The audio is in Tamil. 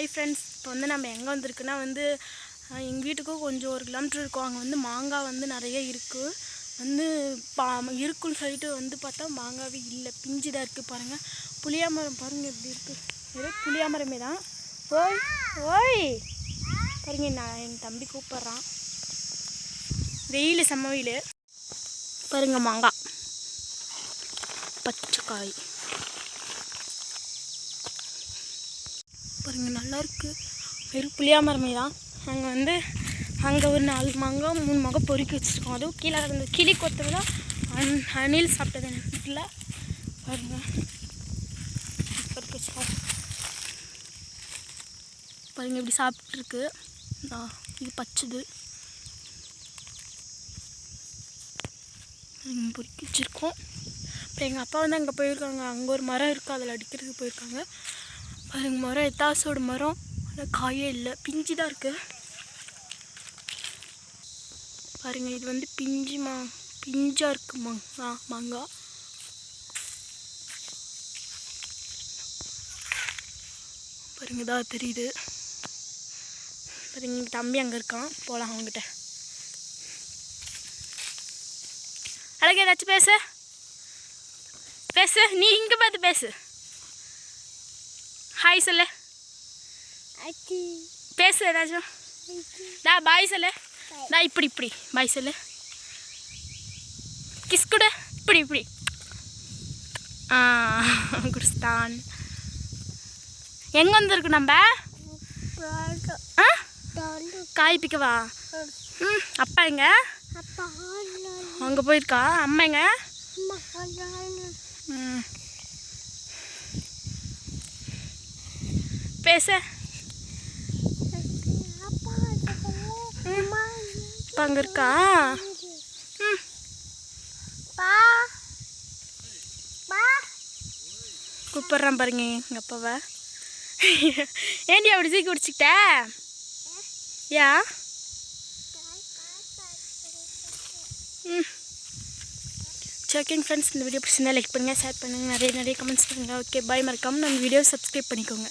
ஹாய் ஃப்ரெண்ட்ஸ் இப்போ வந்து நம்ம எங்கே வந்திருக்குன்னா வந்து எங்கள் வீட்டுக்கும் கொஞ்சம் ஒரு கிலோமீட்டர் இருக்கும். அங்கே வந்து மாங்காய் வந்து நிறைய இருக்குது வந்து பா இருக்குன்னு சொல்லிட்டு வந்து பார்த்தா மாங்காவே இல்லை. பிஞ்சு தான் இருக்குது பாருங்கள் புளியாமரம் பாருங்கள் எப்படி இருக்குது ஏதோ புளியாமரமே தான். ஓய் ஓய். பாருங்க நான் என் தம்பி கூப்பிட்றான். வெயில் செம்ம வெயில். பாருங்கள் மாங்காய். பச்சை பாருங்கள் பாருங்க நல்லா வெறும் புளியாமரமே தான். அங்கே வந்து அங்கே ஒரு நாலு மங்கம் மூணு மங்கம் பொறுக்கி வச்சுருக்கோம். அதுவும் கீழே இருந்த கிளி கொத்துறது தான் அன் அணில் சாப்பிட்டது எனக்கு வீட்டில் பாருங்க. பொறுக்கி வச்சுருக்கோம் பாருங்க இப்படி சாப்பிட்ருக்கு இது பச்சது. பொறுக்கி வச்சுருக்கோம். அப்புறம் எங்கள் அப்பா வந்து அங்கே போயிருக்காங்க. அங்கே ஒரு மரம் இருக்குது அதில் அடிக்கிறதுக்கு போயிருக்காங்க. பாருங்க மரம் எத்தாசோட மரம். ஆனால் காயே இல்லை. பிஞ்சு தான் இருக்குது பாருங்க இது வந்து பிஞ்சு மா பிஞ்சாக இருக்கு மங்கா. மாங்காய் பாருங்க தான் தெரியுது. பாருங்க தம்பி அங்கே இருக்கான். போகலாம் அவங்ககிட்ட அழகு ஏதாச்சும் பேசு. பேசு நீ இங்கே பார்த்து பேசு. ஹாய் சொல்லு பேசு ஏதாச்சும் டா பாய் சொல்லு டா இப்படி இப்படி பாய் சொல்லு கிஸ் கொடு இப்படி இப்படி ஆ குடிஸ்தான் எங்கே வந்திருக்கு நம்ம? காய் பிக்கவா ம் அப்பா எங்க? அங்கே போயிருக்கா? அம்மா எங்க? ம். பேச. இப்போ அங்கே இருக்கா ம் கூப்பிட்றேன் பாருங்க எங்கள் அப்பாவை. ஏண்டி அப்படி சீக்கி குடிச்சிக்கிட்ட யா? ம். ஓகேங்க ஃப்ரெண்ட்ஸ் இந்த வீடியோ பிடிச்சிருந்தா லைக் பண்ணுங்கள் ஷேர் பண்ணுங்கள் நிறைய நிறைய கமெண்ட்ஸ் பண்ணுங்கள் ஓகே பாய் மறக்காமல் நம்ம வீடியோ சப்ஸ்கிரைப் பண்ணிக்கோங்க.